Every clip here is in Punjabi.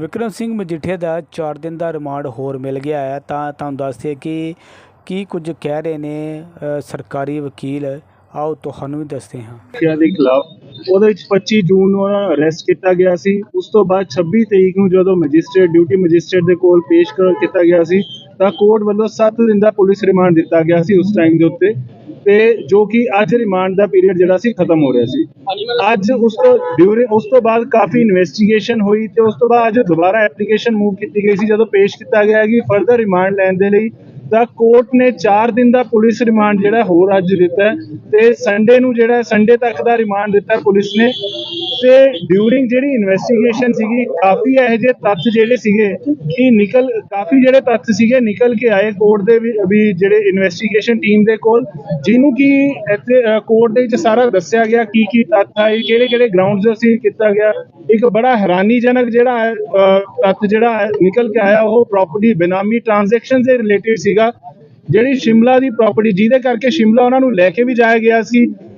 ਵਿਕਰਮ ਸਿੰਘ ਮਜੀਠੀਆ ਦਾ 4 ਦਿਨ ਦਾ ਰਿਮਾਂਡ ਹੋਰ ਮਿਲ ਗਿਆ ਹੈ, ਤਾਂ ਤੁਹਾਨੂੰ ਦੱਸਦੇ ਕਿ ਕੀ ਕੁਝ ਕਹਿ ਰਹੇ ਨੇ ਸਰਕਾਰੀ ਵਕੀਲ। ਆਓ ਤੁਹਾਨੂੰ ਵੀ ਦੱਸਦੇ ਹਾਂ। ਸਿੱਖਿਆ ਦੇ ਖਿਲਾਫ ਉਹਦੇ ਵਿੱਚ 25 ਜੂਨ ਨੂੰ ਅਰੈਸਟ ਕੀਤਾ ਗਿਆ ਸੀ। ਉਸ ਤੋਂ ਬਾਅਦ 26 ਤਰੀਕ ਨੂੰ ਜਦੋਂ ਮੈਜਿਸਟ੍ਰੇਟ, ਡਿਊਟੀ ਮੈਜਿਸਟ੍ਰੇਟ ਦੇ ਕੋਲ ਪੇਸ਼ ਕਰ, ਕੀਤਾ ਗਿਆ ਸੀ, ਤਾਂ ਕੋਰਟ ਵੱਲੋਂ 7 ਦਿਨ ਦਾ ਪੁਲਿਸ ਰਿਮਾਂਡ ਦਿੱਤਾ ਗਿਆ ਸੀ ਉਸ ਟਾਈਮ ਦੇ ਉੱਤੇ। ਤੇ ਜੋ ਕਿ ਅੱਜ ਰਿਮਾਂਡ ਦਾ ਪੀਰੀਅਡ ਜਿਹੜਾ ਸੀ ਖਤਮ ਹੋ ਰਿਹਾ ਸੀ। ਅੱਜ ਉਸ ਤੋਂ ਡਿਊਰਿੰਗ ਉਸ ਤੋਂ ਬਾਅਦ ਕਾਫੀ ਇਨਵੈਸਟੀਗੇਸ਼ਨ ਹੋਈ ਤੇ ਉਸ ਤੋਂ ਬਾਅਦ ਅੱਜ ਦੁਬਾਰਾ ਐਪਲੀਕੇਸ਼ਨ ਮੂਵ ਕੀਤੀ ਗਈ ਸੀ ਜਦੋਂ ਪੇਸ਼ ਕੀਤਾ ਗਿਆ ਕਿ ਫਰਦਰ ਰਿਮਾਂਡ ਲੈਣ ਦੇ ਲਈ ਤਾਂ ਕੋਰਟ ਨੇ 4 ਦਿਨ ਦਾ ਪੁਲਿਸ ਰਿਮਾਂਡ ਜਿਹੜਾ ਹੋਰ ਅੱਜ ਦਿੱਤਾ ਤੇ ਸੰਡੇ ਨੂੰ ਜਿਹੜਾ ਸੰਡੇ ਤੱਕ ਦਾ ਰਿਮਾਂਡ ਦਿੱਤਾ ਪੁਲਿਸ ਨੇ। ਤੇ ਡਿਊਰਿੰਗ ਜਿਹੜੀ ਇਨਵੈਸਟੀਗੇਸ਼ਨ ਸੀਗੀ, ਕਾਫੀ ਇਹੋ ਜਿਹੇ ਤੱਥ ਜਿਹੜੇ ਸੀਗੇ ਕਿ ਨਿਕਲ, ਕਾਫੀ ਜਿਹੜੇ ਤੱਥ ਸੀਗੇ ਨਿਕਲ ਕੇ ਆਏ ਕੋਰਟ ਦੇ ਵੀ ਜਿਹੜੇ ਇਨਵੈਸਟੀਗੇਸ਼ਨ ਟੀਮ ਦੇ ਕੋਲ, ਜਿਹਨੂੰ ਕਿ ਇੱਥੇ ਕੋਰਟ ਦੇ ਵਿੱਚ ਸਾਰਾ ਦੱਸਿਆ ਗਿਆ ਕੀ ਕੀ ਤੱਥ ਆਏ, ਕਿਹੜੇ ਕਿਹੜੇ ਗਰਾਊਂਡਸ ਸੀ ਕੀਤਾ ਗਿਆ। ਇੱਕ ਬੜਾ ਹੈਰਾਨੀਜਨਕ ਜਿਹੜਾ ਹੈ ਤੱਥ ਜਿਹੜਾ ਹੈ ਨਿਕਲ ਕੇ ਆਇਆ, ਉਹ ਪ੍ਰਾਪਰਟੀ ਬਿਨਾਮੀ ਟ੍ਰਾਂਜੈਕਸ਼ਨ ਦੇ ਰਿਲੇਟਡ ਸੀਗਾ। ਜਿਹੜੀ ਸ਼ਿਮਲਾ ਦੀ ਪ੍ਰਾਪਰਟੀ ਜਿਹਦੇ ਕਰਕੇ ਸ਼ਿਮਲਾ ਉਹਨਾਂ ਨੂੰ ਲੈ ਕੇ ਵੀ ਜਾਇਆ ਗਿਆ ਸੀ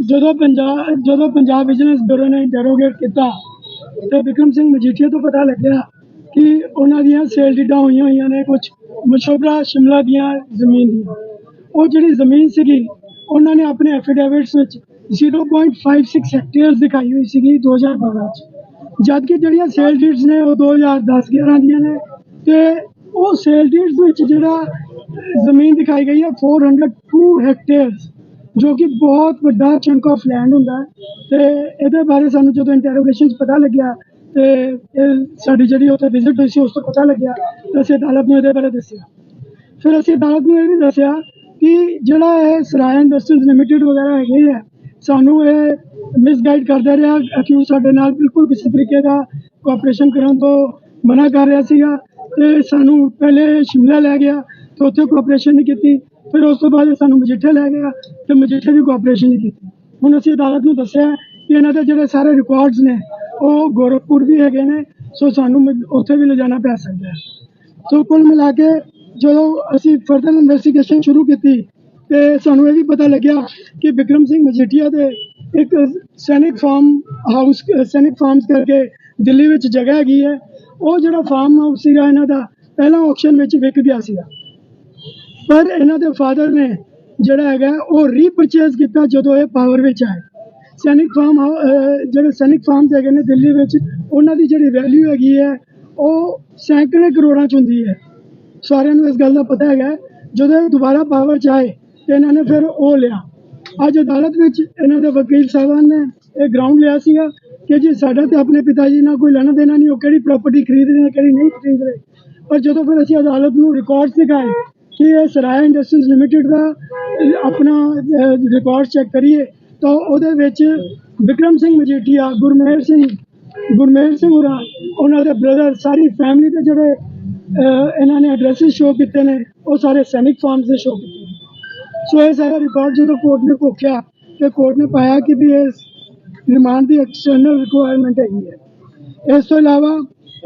ਜਦੋਂ ਪੰਜਾਬ ਜਦੋਂ ਪੰਜਾਬ ਬਿਜ਼ਨਸ ਬਿਊਰੋ ਨੇ ਡੈਰੋਗੇਟ ਕੀਤਾ, ਤੇ ਵਿਕਰਮ ਸਿੰਘ ਮਜੀਠੀਆ ਤੋਂ ਪਤਾ ਲੱਗਿਆ ਕਿ ਉਹਨਾਂ ਦੀਆਂ ਸੇਲ ਡੀਡਾਂ ਹੋਈਆਂ ਹੋਈਆਂ ਨੇ ਕੁਝ ਮਸ਼ੋਬਰਾ ਸ਼ਿਮਲਾ ਦੀਆਂ ਜ਼ਮੀਨ ਦੀਆਂ। ਉਹ ਜਿਹੜੀ ਜ਼ਮੀਨ ਸੀਗੀ, ਉਹਨਾਂ ਨੇ ਆਪਣੇ ਐਫੀਡੇਵਿਟਸ ਵਿੱਚ 0.56 ਹੈਕਟੇਅਰਸ ਦਿਖਾਈ ਹੋਈ ਸੀਗੀ 2012 ਚ। ਜਦ ਕਿ ਜਿਹੜੀਆਂ ਸੇਲ ਡੀਡਸ ਨੇ, ਉਹ 2010 11 ਦੀਆਂ ਨੇ। ਤੇ ਉਹ ਸੇਲ ਡੀਡਸ ਵਿੱਚ ਜਿਹੜਾ ਜ਼ਮੀਨ ਦਿਖਾਈ ਗਈ ਹੈ 402 ਹੈਕਟੇਅਰਸ ਜੋ ਕਿ ਬਹੁਤ ਵੱਡਾ ਚੰਕ ਆਫ ਲੈਂਡ ਹੁੰਦਾ। ਹੈ ਤੇ ਇਹਦੇ ਬਾਰੇ ਸਾਨੂੰ ਜਦੋਂ ਇੰਟਰੋਗੇਸ਼ਨ 'ਚ ਪਤਾ ਲੱਗਿਆ, ਤੇ ਇਹ ਸਾਡੀ ਜਿਹੜੀ ਉੱਥੇ ਵਿਜ਼ਿਟ ਹੋਈ ਸੀ, ਉਸ ਤੋਂ ਪਤਾ ਲੱਗਿਆ, ਤੇ ਅਸੀਂ ਅਦਾਲਤ ਨੂੰ ਇਹਦੇ ਬਾਰੇ ਦੱਸਿਆ। ਫਿਰ ਅਸੀਂ ਅਦਾਲਤ ਨੂੰ ਇਹ ਵੀ ਦੱਸਿਆ ਕਿ ਜਿਹੜਾ ਇਹ ਸਰਾਇਆ ਇੰਡਸਟਰੀਜ਼ ਲਿਮਟਿਡ ਵਗੈਰਾ ਹੈਗੇ ਆ, ਸਾਨੂੰ ਇਹ ਮਿਸਗਾਈਡ ਕਰਦਾ ਰਿਹਾ ਅਕਿਊਜ਼ ਸਾਡੇ ਨਾਲ ਬਿਲਕੁਲ ਕਿਸੇ ਤਰੀਕੇ ਦਾ ਕੋਆਪਰੇਸ਼ਨ ਕਰਨ ਤੋਂ ਮਨਾ ਕਰ ਰਿਹਾ ਸੀਗਾ। ਤੇ ਸਾਨੂੰ ਪਹਿਲੇ ਸ਼ਿਮਲਾ ਲੈ ਗਿਆ, ਤੇ ਉੱਥੇ ਕੋਆਪਰੇਸ਼ਨ ਨਹੀਂ ਕੀਤੀ। ਫਿਰ ਉਸ ਤੋਂ ਬਾਅਦ ਇਹ ਸਾਨੂੰ ਮਜੀਠੇ ਲੈ ਗਿਆ ਤੇ ਮਜੀਠੇ ਵੀ ਕੋਆਪਰੇਸ਼ਨ ਨਹੀਂ ਕੀਤੀ। ਹੁਣ ਅਸੀਂ ਅਦਾਲਤ ਨੂੰ ਦੱਸਿਆ ਕਿ ਇਹਨਾਂ ਦੇ ਜਿਹੜੇ ਸਾਰੇ ਰਿਕਾਰਡਸ ਨੇ, ਉਹ ਗੋਰਖਪੁਰ ਵੀ ਹੈਗੇ ਨੇ, ਸੋ ਸਾਨੂੰ ਮ- ਉੱਥੇ ਵੀ ਲਿਜਾਣਾ ਪੈ ਸਕਦਾ ਹੈ। ਸੋ ਕੁੱਲ ਮਿਲਾ ਕੇ ਜਦੋਂ ਅਸੀਂ ਫਰਦਰ ਇਨਵੈਸਟੀਗੇਸ਼ਨ ਸ਼ੁਰੂ ਕੀਤੀ, ਤੇ ਸਾਨੂੰ ਇਹ ਵੀ ਪਤਾ ਲੱਗਿਆ ਕਿ ਵਿਕਰਮ ਸਿੰਘ ਮਜੀਠੀਆ ਦੇ ਇੱਕ ਸੈਨਿਕ ਫਾਰਮ ਹਾਊਸ ਸੈਨਿਕ ਫਾਰਮਸ ਕਰਕੇ ਦਿੱਲੀ ਵਿੱਚ ਜਗ੍ਹਾ ਹੈਗੀ ਹੈ। ਉਹ ਜਿਹੜਾ ਫਾਰਮ ਹਾਊਸ ਸੀਗਾ ਇਹਨਾਂ ਦਾ, ਪਹਿਲਾਂ ਆਕਸ਼ਨ ਵਿੱਚ ਵਿਕ ਗਿਆ ਸੀਗਾ। ਪਰ ਇਹਨਾਂ ਦੇ ਫਾਦਰ ਨੇ ਜਿਹੜਾ ਹੈਗਾ ਉਹ ਰੀਪਰਚੇਜ਼ ਕੀਤਾ ਜਦੋਂ ਇਹ ਪਾਵਰ ਵਿੱਚ ਆਏ। ਸੈਨਿਕ ਫਾਰਮ ਜਿਹੜੇ ਸੈਨਿਕ ਫਾਰਮ ਹੈਗੇ ਨੇ ਦਿੱਲੀ ਵਿੱਚ, ਉਹਨਾਂ ਦੀ ਜਿਹੜੀ ਵੈਲਿਊ ਹੈਗੀ ਹੈ, ਉਹ ਸੈਂਕੜੇ ਕਰੋੜਾਂ ਚ ਹੁੰਦੀ ਹੈ। ਸਾਰਿਆਂ ਨੂੰ ਇਸ ਗੱਲ ਦਾ ਪਤਾ ਹੈਗਾ, ਜਦੋਂ ਇਹ ਦੁਬਾਰਾ ਪਾਵਰ ਚ ਆਏ, ਤੇ ਇਹਨਾਂ ਨੇ ਫਿਰ ਉਹ ਲਿਆ। ਅੱਜ ਅਦਾਲਤ ਵਿੱਚ ਇਹਨਾਂ ਦੇ ਵਕੀਲ ਸਾਹਿਬਾਂ ਨੇ ਇਹ ਗਰਾਊਂਡ ਲਿਆ ਸੀਗਾ ਕਿ ਜੀ ਸਾਡਾ ਤੇ ਆਪਣੇ ਪਿਤਾ ਜੀ ਨਾਲ ਕੋਈ ਲੈਣਾ ਦੇਣਾ ਨਹੀਂ, ਉਹ ਕਿਹੜੀ ਪ੍ਰਾਪਰਟੀ ਖਰੀਦ ਰਹੇ ਨੇ, ਕਿਹੜੀ ਨਹੀਂ ਖਰੀਦ ਰਹੇ ਪਰ ਜਦੋਂ ਫਿਰ ਅਸੀਂ ਅਦਾਲਤ ਨੂੰ ਰਿਕਾਰਡ ਦਿਖਾਏ ਕਿ ਇਹ ਸਰਾਇਆ ਇੰਡਸਟਰੀਜ਼ ਲਿਮਟਿਡ ਦਾ ਆਪਣਾ ਰਿਕਾਰਡ ਚੈੱਕ ਕਰੀਏ ਤਾਂ ਉਹਦੇ ਵਿੱਚ ਵਿਕਰਮ ਸਿੰਘ ਮਜੀਠੀਆ ਗੁਰਮੇਰ ਸਿੰਘ ਗੁਰਮੇਰ ਸਿੰਘ ਹੋਰਾਂ, ਉਹਨਾਂ ਦੇ ਬ੍ਰਦਰ ਸਾਰੀ ਫੈਮਿਲੀ ਦੇ ਜਿਹੜੇ ਇਹਨਾਂ ਨੇ ਐਡਰੈਸਿਸ ਸ਼ੋ ਕੀਤੇ ਨੇ, ਉਹ ਸਾਰੇ ਸੈਨਿਕ ਫਾਰਮਸ ਦੇ ਸ਼ੋ ਕੀਤੇ ਨੇ। ਸੋ ਇਹ ਸਾਰਾ ਰਿਕਾਰਡ ਜਦੋਂ ਕੋਰਟ ਨੇ ਕੋਖਿਆ ਤੇ ਕੋਰਟ ਨੇ ਪਾਇਆ ਕਿ ਵੀ ਇਹ ਰਿਮਾਂਡ ਦੀ ਐਕਸਟਰਨਲ ਰਿਕੁਆਇਰਮੈਂਟ ਹੈਗੀ ਹੈ। ਇਸ ਤੋਂ ਇਲਾਵਾ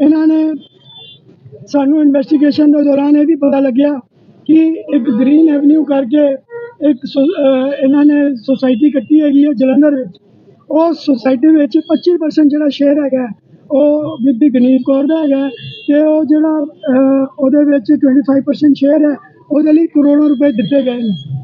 ਇਹਨਾਂ ਨੇ ਸਾਨੂੰ ਇਨਵੈਸਟੀਗੇਸ਼ਨ ਦੇ ਦੌਰਾਨ ਇਹ ਵੀ ਪਤਾ ਲੱਗਿਆ ਕਿ ਇੱਕ ਗ੍ਰੀਨ ਐਵਨਿਊ ਕਰਕੇ ਇੱਕ ਸੋ- ਇਹਨਾਂ ਨੇ ਸੋਸਾਇਟੀ ਕੱਟੀ ਹੈਗੀ ਹੈ ਜਲੰਧਰ ਵਿੱਚ। ਉਹ ਸੁਸਾਇਟੀ ਵਿੱਚ 25% ਜਿਹੜਾ ਸ਼ੇਅਰ ਹੈਗਾ, ਉਹ ਬੀਬੀ ਗਨੀਤ ਕੌਰ ਦਾ ਹੈਗਾ ਹੈ ਤੇ ਉਹ ਜਿਹੜਾ ਉਹਦੇ ਵਿੱਚ 25% ਸ਼ੇਅਰ ਹੈ, ਉਹਦੇ ਲਈ ਕਰੋੜਾਂ ਰੁਪਏ ਦਿੱਤੇ ਗਏ ਨੇ।